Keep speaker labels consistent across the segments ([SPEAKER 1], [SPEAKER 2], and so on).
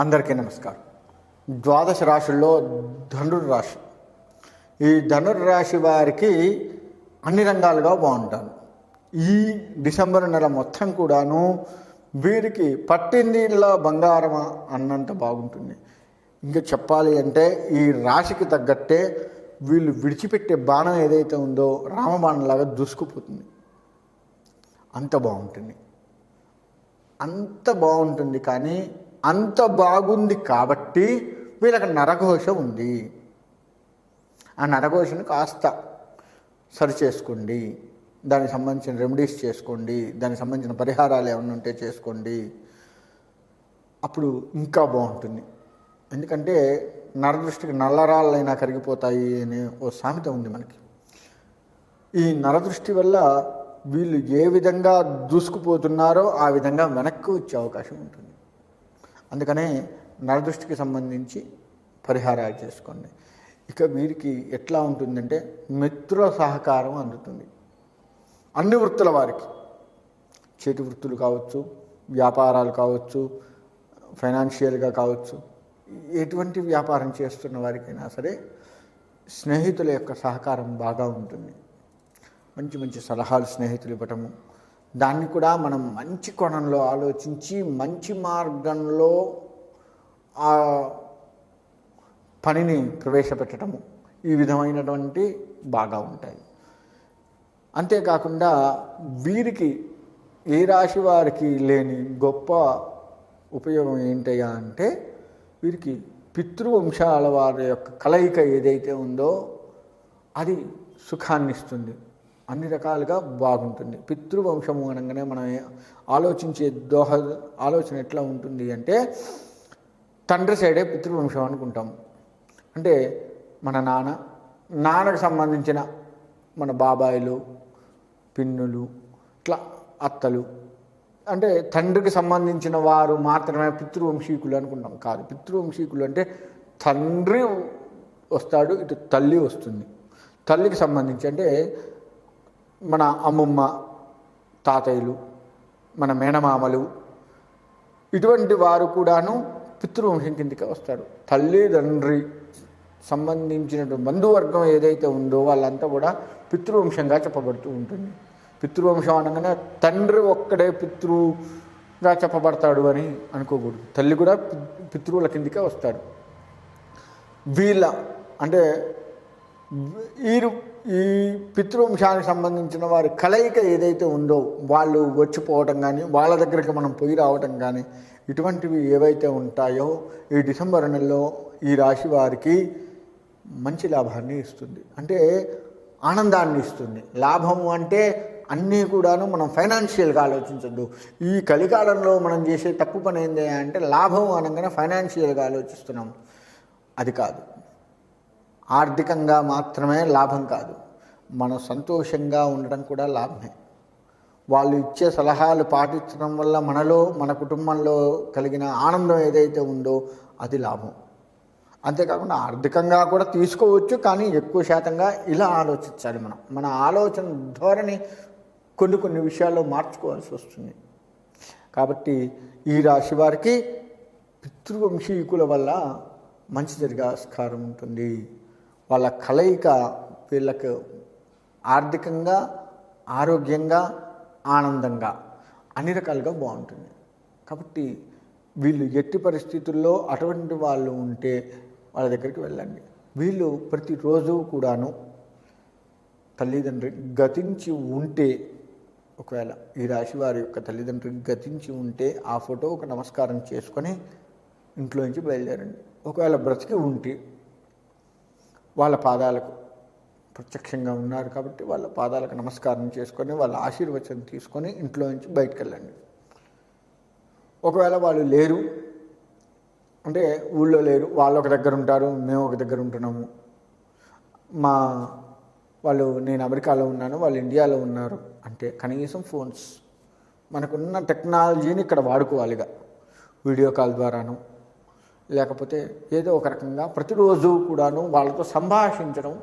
[SPEAKER 1] అందరికీ నమస్కారం. ద్వాదశ రాశుల్లో ధనుర్రాశి ఈ ధనుర్రాశి వారికి అన్ని రంగాలుగా బాగుంటారు ఈ డిసెంబర్ నెల మొత్తం కూడాను వీరికి పట్టిందిలో బంగారమా అన్నంత బాగుంటుంది. ఇంకా చెప్పాలి అంటే ఈ రాశికి తగ్గట్టే వీళ్ళు విడిచిపెట్టే బాణం ఏదైతే ఉందో రామబాణంలాగా దూసుకుపోతుంది. అంత బాగుంటుంది. అంత బాగుంటుంది కానీ అంత బాగుంది కాబట్టి వీళ్ళకి నరఘోష ఉంది. ఆ నరఘోషను కాస్త సరి చేసుకోండి. దానికి సంబంధించిన రెమెడీస్ చేసుకోండి. దానికి సంబంధించిన పరిహారాలు ఏమైనా ఉంటే చేసుకోండి. అప్పుడు ఇంకా బాగుంటుంది. ఎందుకంటే నరదృష్టికి నల్లరాళ్ళైనా కరిగిపోతాయి అనే ఓ సామెత ఉంది మనకి. ఈ నరదృష్టి వల్ల వీళ్ళు ఏ విధంగా దూసుకుపోతున్నారో ఆ విధంగా వెనక్కి వచ్చే అవకాశం ఉంటుంది. అందుకనే నరదృష్టికి సంబంధించి పరిహారాలు చేసుకోండి. ఇక వీరికి ఎట్లా ఉంటుందంటే మిత్రుల సహకారం అందుతుంది. అన్ని వృత్తుల వారికి. చేతి వృత్తులు కావచ్చు వ్యాపారాలు కావచ్చు ఫైనాన్షియల్గా కావచ్చు. ఎటువంటి వ్యాపారం చేస్తున్న వారికైనా సరే స్నేహితుల యొక్క సహకారం బాగా ఉంటుంది. మంచి మంచి సలహాలు స్నేహితులు ఇవ్వటము దాన్ని కూడా మనం మంచి కోణంలో ఆలోచించి మంచి మార్గంలో ఆ పనిని ప్రవేశపెట్టడము ఈ విధమైనటువంటి బాగా ఉంటాయి. అంతేకాకుండా వీరికి ఏ రాశి వారికి లేని గొప్ప ఉపయోగం ఏంటయ్యా అంటే వీరికి పితృవంశాల వారి యొక్క కలయిక ఏదైతే ఉందో అది సుఖాన్నిస్తుంది. అన్ని రకాలుగా బాగుంటుంది. పితృవంశము అనగానే మనం ఆలోచించే దోహ ఆలోచన ఎట్లా ఉంటుంది అంటే తండ్రి సైడే పితృవంశం అనుకుంటాం. అంటే మన నాన్న నాన్నకు సంబంధించిన మన బాబాయిలు పిన్నులు ఇట్లా అత్తలు. అంటే తండ్రికి సంబంధించిన వారు మాత్రమే పితృవంశీకులు అనుకుంటాం కాదు. పితృవంశీకులు అంటే తండ్రి వస్తాడు ఇటు తల్లి వస్తుంది. తల్లికి సంబంధించి అంటే మన అమ్మమ్మ తాతయ్యలు మన మేనమామలు ఇటువంటి వారు కూడాను పితృవంశం కిందకే వస్తారు. తల్లి తండ్రి సంబంధించినటువంటి బంధువర్గం ఏదైతే ఉందో వాళ్ళంతా కూడా పితృవంశంగా చెప్పబడుతూ ఉంటుంది. పితృవంశం అనగానే తండ్రి ఒక్కడే పితృగా చెప్పబడతాడు అని అనుకోకూడదు. తల్లి కూడా పితృవుల కిందకే వస్తాడు. వీళ్ళ అంటే వీరు ఈ పితృవంశానికి సంబంధించిన వారి కలయిక ఏదైతే ఉందో వాళ్ళు వచ్చిపోవటం కానీ వాళ్ళ దగ్గరికి మనం పోయి రావటం కానీ ఇటువంటివి ఏవైతే ఉంటాయో ఈ డిసెంబర్ నెలలో ఈ రాశి వారికి మంచి లాభాన్ని ఇస్తుంది. అంటే ఆనందాన్ని ఇస్తుంది. లాభము అంటే అన్నీ కూడాను మనం ఫైనాన్షియల్గా ఆలోచించద్దు. ఈ కలికాలంలో మనం చేసే తప్పు పని ఏంటి అంటే లాభం అనగానే ఫైనాన్షియల్గా ఆలోచిస్తున్నాం. అది కాదు. ఆర్థికంగా మాత్రమే లాభం కాదు. మనం సంతోషంగా ఉండడం కూడా లాభమే. వాళ్ళు ఇచ్చే సలహాలు పాటించడం వల్ల మనలో మన కుటుంబంలో కలిగిన ఆనందం ఏదైతే ఉందో అది లాభం. అంతేకాకుండా ఆర్థికంగా కూడా తీసుకోవచ్చు కానీ ఎక్కువ శాతంగా ఇలా ఆలోచించాలి మనం. మన ఆలోచన ధోరణి కొన్ని కొన్ని విషయాల్లో మార్చుకోవాల్సి వస్తుంది. కాబట్టి ఈ రాశి వారికి పితృవంశీకుల వల్ల మంచి జరిగే ఆస్కారం ఉంటుంది. వాళ్ళ కలయిక వీళ్ళకు ఆర్థికంగా ఆరోగ్యంగా ఆనందంగా అన్ని రకాలుగా బాగుంటుంది. కాబట్టి వీళ్ళు ఎట్టి పరిస్థితుల్లో అటువంటి వాళ్ళు ఉంటే వాళ్ళ దగ్గరికి వెళ్ళండి. వీళ్ళు ప్రతిరోజు కూడాను తల్లిదండ్రి గతించి ఉంటే ఒకవేళ ఈ రాశి వారి యొక్క తల్లిదండ్రి గతించి ఉంటే ఆ ఫోటో ఒక నమస్కారం చేసుకొని ఇంట్లో నుంచి బయలుదేరండి. ఒకవేళ బ్రతికి ఉంటే వాళ్ళ పాదాలకు ప్రత్యక్షంగా ఉన్నారు కాబట్టి వాళ్ళ పాదాలకు నమస్కారం చేసుకొని వాళ్ళ ఆశీర్వచనం తీసుకొని ఇంట్లో నుంచి బయటకు వెళ్ళండి ఒకవేళ వాళ్ళు లేరు అంటే ఊళ్ళో లేరు వాళ్ళు ఒక దగ్గర ఉంటారు మేము ఒక దగ్గర ఉంటున్నాము. మా వాళ్ళు నేను అమెరికాలో ఉన్నాను వాళ్ళు ఇండియాలో ఉన్నారు అంటే కనీసం ఫోన్స్. మనకున్న టెక్నాలజీని ఇక్కడ వాడుకోవాలిగా. వీడియో కాల్ ద్వారాను లేకపోతే ఏదో ఒక రకంగా ప్రతిరోజు కూడాను వాళ్ళతో సంభాషించడం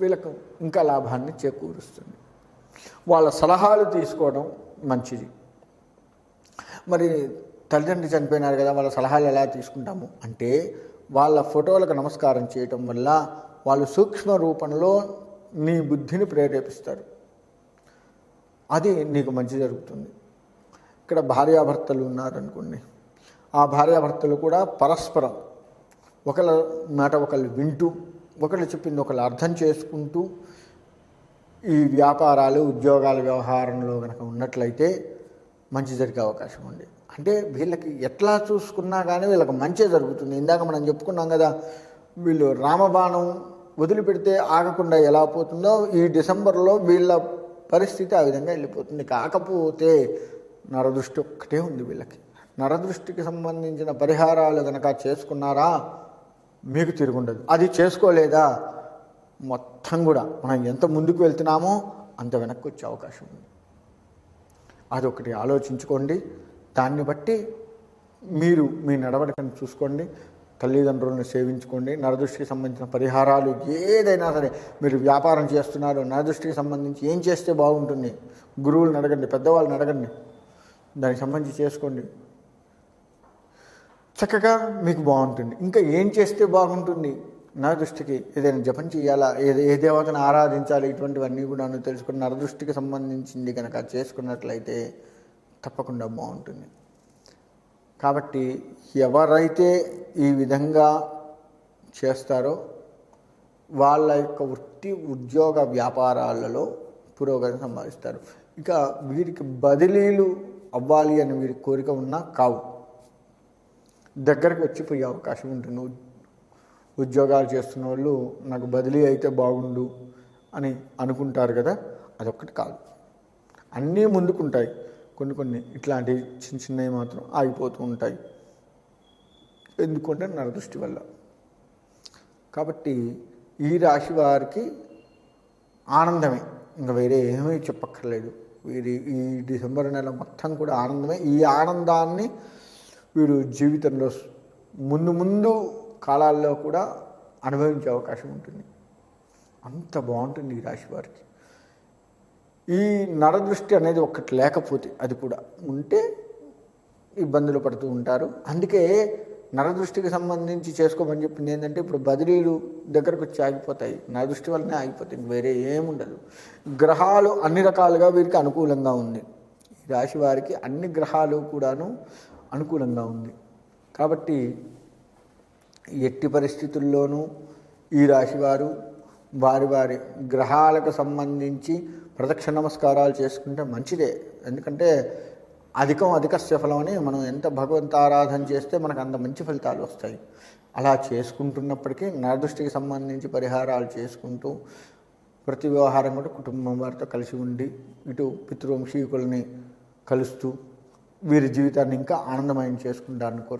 [SPEAKER 1] వీళ్ళకు ఇంకా లాభాన్ని చేకూరుస్తుంది. వాళ్ళ సలహాలు తీసుకోవడం మంచిది. మరి తల్లిదండ్రులు చనిపోయినారు కదా వాళ్ళ సలహాలు ఎలా తీసుకుంటాము అంటే వాళ్ళ ఫోటోలకు నమస్కారం చేయటం వల్ల వాళ్ళు సూక్ష్మ రూపంలో నీ బుద్ధిని ప్రేరేపిస్తారు. అది నీకు మంచి జరుగుతుంది. ఇక్కడ భార్యాభర్తలు ఉన్నారనుకోండి ఆ భార్యాభర్తలు కూడా పరస్పరం ఒకళ్ళ మాట ఒకళ్ళు వింటూ ఒకళ్ళు చెప్పింది ఒకళ్ళు అర్థం చేసుకుంటూ ఈ వ్యాపారాలు ఉద్యోగాల వ్యవహారంలో కనుక ఉన్నట్లయితే మంచి జరిగే అవకాశం ఉంది. అంటే వీళ్ళకి ఎట్లా చూసుకున్నా కానీ వీళ్ళకి మంచి జరుగుతుంది. ఇందాక మనం చెప్పుకున్నాం కదా వీళ్ళు రామబాణం వదిలిపెడితే ఆగకుండా ఎలా పోతుందో ఈ డిసెంబర్లో వీళ్ళ పరిస్థితి ఆ విధంగా వెళ్ళిపోతుంది. కాకపోతే నరదృష్టి ఒక్కటే ఉంది వీళ్ళకి. నరదృష్టికి సంబంధించిన పరిహారాలు కనుక చేసుకున్నారా మీకు తిరుగుండదు. అది చేసుకోలేదా? మొత్తం కూడా మనం ఎంత ముందుకు వెళ్తున్నామో అంత వెనక్కి వచ్చే అవకాశం ఉంది. అదొకటి ఆలోచించుకోండి. దాన్ని బట్టి మీరు మీ నడవడికను చూసుకోండి. తల్లిదండ్రులను సేవించుకోండి. నరదృష్టికి సంబంధించిన పరిహారాలు ఏదైనా సరే మీరు వ్యాపారం చేస్తున్నారు నరదృష్టికి సంబంధించి ఏం చేస్తే బాగుంటుంది? గురువులను అడగండి పెద్దవాళ్ళని అడగండి. దానికి సంబంధించి చేసుకోండి. చక్కగా మీకు బాగుంటుంది. ఇంకా ఏం చేస్తే బాగుంటుంది? నరదృష్టికి ఏదైనా జపం చేయాలా? ఏది ఏ దేవతను ఆరాధించాలి? ఇటువంటివన్నీ కూడా తెలుసుకుని నరదృష్టికి సంబంధించింది కనుక చేసుకున్నట్లయితే తప్పకుండా బాగుంటుంది. కాబట్టి ఎవరైతే ఈ విధంగా చేస్తారో వాళ్ళ యొక్క వృత్తి ఉద్యోగ వ్యాపారాలలో పురోగతి సంపాదిస్తారు. ఇక వీరికి బదిలీలు అవ్వాలి అని వీరి కోరిక ఉన్నా కావు. దగ్గరకు వచ్చిపోయే అవకాశం ఉంటుంది. ఉద్యోగాలు చేస్తున్న వాళ్ళు నాకు బదిలీ అయితే బాగుండు అని అనుకుంటారు కదా అదొక్కటి కాదు. అన్నీ ముందుకుంటాయి. కొన్ని కొన్ని ఇట్లాంటి చిన్న చిన్నవి మాత్రం ఆగిపోతూ ఉంటాయి. ఎందుకంటే నరదృష్టి వల్ల. కాబట్టి ఈ రాశి వారికి ఆనందమే. ఇంకా వేరే ఏమీ చెప్పక్కర్లేదు. వీరి ఈ డిసెంబర్ నెల మొత్తం కూడా ఆనందమే. ఈ ఆనందాన్ని వీరు జీవితంలో ముందు ముందు కాలాల్లో కూడా అనుభవించే అవకాశం ఉంటుంది. అంత బాగుంటుంది ఈ రాశి వారికి. ఈ నరదృష్టి అనేది ఒక్కటి లేకపోతే అది కూడా ఉంటే ఇబ్బందులు పడుతూ ఉంటారు. అందుకే నరదృష్టికి సంబంధించి చేసుకోమని చెప్పింది ఏంటంటే ఇప్పుడు బదిలీలు దగ్గరకు వచ్చి ఆగిపోతాయి. నరదృష్టి వల్లనే ఆగిపోతాయి. వేరే ఏముండదు గ్రహాలు అన్ని రకాలుగా వీరికి అనుకూలంగా ఉంది. ఈ రాశి వారికి అన్ని గ్రహాలు కూడాను అనుకూలంగా ఉంది. కాబట్టి ఎట్టి పరిస్థితుల్లోనూ ఈ రాశివారు వారి వారి గ్రహాలకు సంబంధించి ప్రదక్షిణ నమస్కారాలు చేసుకుంటే మంచిదే. ఎందుకంటే అధికం అధికస్య ఫలం అని మనం ఎంత భగవంత ఆరాధన చేస్తే మనకు అంత మంచి ఫలితాలు వస్తాయి. అలా చేసుకుంటున్నప్పటికీ నరదృష్టికి సంబంధించి పరిహారాలు చేసుకుంటూ ప్రతి వ్యవహారం కూడా కుటుంబం వారితో కలిసి ఉండి ఇటు పితృవంశీకుల్ని కలుస్తూ వీరి జీవితాన్ని ఇంకా ఆనందమయం చేసుకుంటారని కోరు